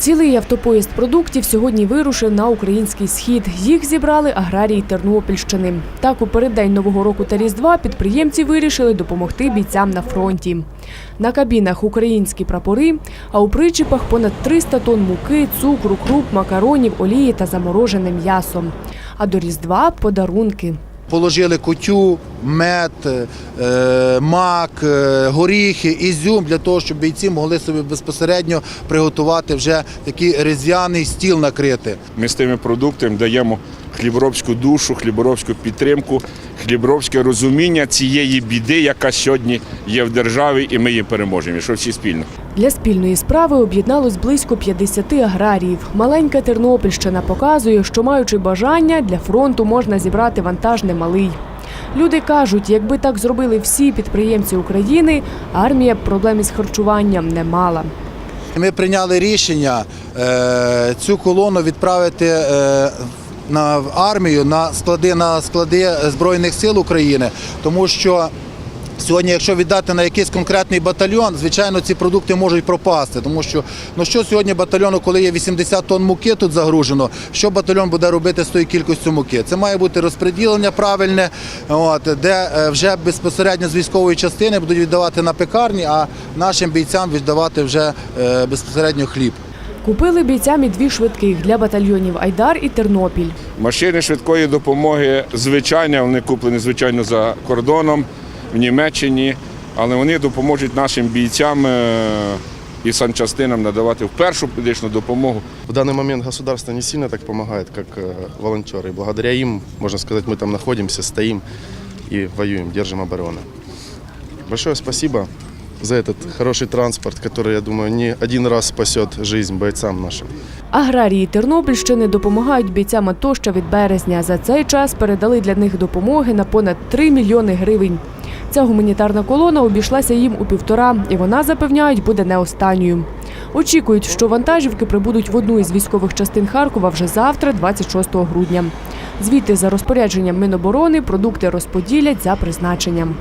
Цілий автопоїзд продуктів сьогодні вирушив на український схід. Їх зібрали аграрії Тернопільщини. Так, у переддень Нового року та Різдва підприємці вирішили допомогти бійцям на фронті. На кабінах українські прапори, а у причіпах понад 300 тонн муки, цукру, круп, макаронів, олії та заморожене м'ясо. А до Різдва подарунки. Положили кутю, мед, е, мак, е, горіхи, ізюм для того, щоб бійці могли собі безпосередньо приготувати вже такий різдвяний стіл накрити. Ми з тими продуктами даємо хліборобську душу, хліборобську підтримку, хліборобське розуміння цієї біди, яка сьогодні є в державі, і ми її переможемо. І що всі спільно. Для спільної справи об'єдналось близько 50 аграріїв. Маленька Тернопільщина показує, що маючи бажання, для фронту можна зібрати вантаж немалий. Люди кажуть, якби так зробили всі підприємці України, армія б проблем із харчуванням не мала. Ми прийняли рішення е, цю колону відправити е, на армію на склади на склади Збройних сил України, тому що. Сьогодні, якщо віддати на якийсь конкретний батальйон, звичайно, ці продукти можуть пропасти. Тому що ну що сьогодні батальйону, коли є 80 тонн муки тут загружено, що батальйон буде робити з тою кількістю муки? Це має бути розподілення правильне, от, де е, вже безпосередньо з військової частини будуть віддавати на пекарні, а нашим бійцям віддавати вже е, безпосередньо хліб. Купили бійцям і дві швидких для батальйонів Айдар і Тернопіль. Машини швидкої допомоги звичайно, вони куплені звичайно за кордоном в Німеччині, але вони допоможуть нашим бійцям е, і санчастинам надавати в першу медичну допомогу. В данный момент государство не сильно так помогает, как э, волонтеры. Благодаря им, можно сказать, мы там находимся, стоим и воюем, держим оборону. Большое спасибо за этот хороший транспорт, который, я думаю, не один раз спасет жизнь бойцам нашим. Аграрії Тернопільщини допомагають бійцям АТО ще від березня. За цей час передали для них допомоги на понад 3 мільйони гривень. Ця гуманітарна колона обійшлася їм у півтора, і вона, запевняють, буде не останньою. Очікують, що вантажівки прибудуть в одну із військових частин Харкова вже завтра, 26 грудня. Звідти за розпорядженням Міноборони продукти розподілять за призначенням.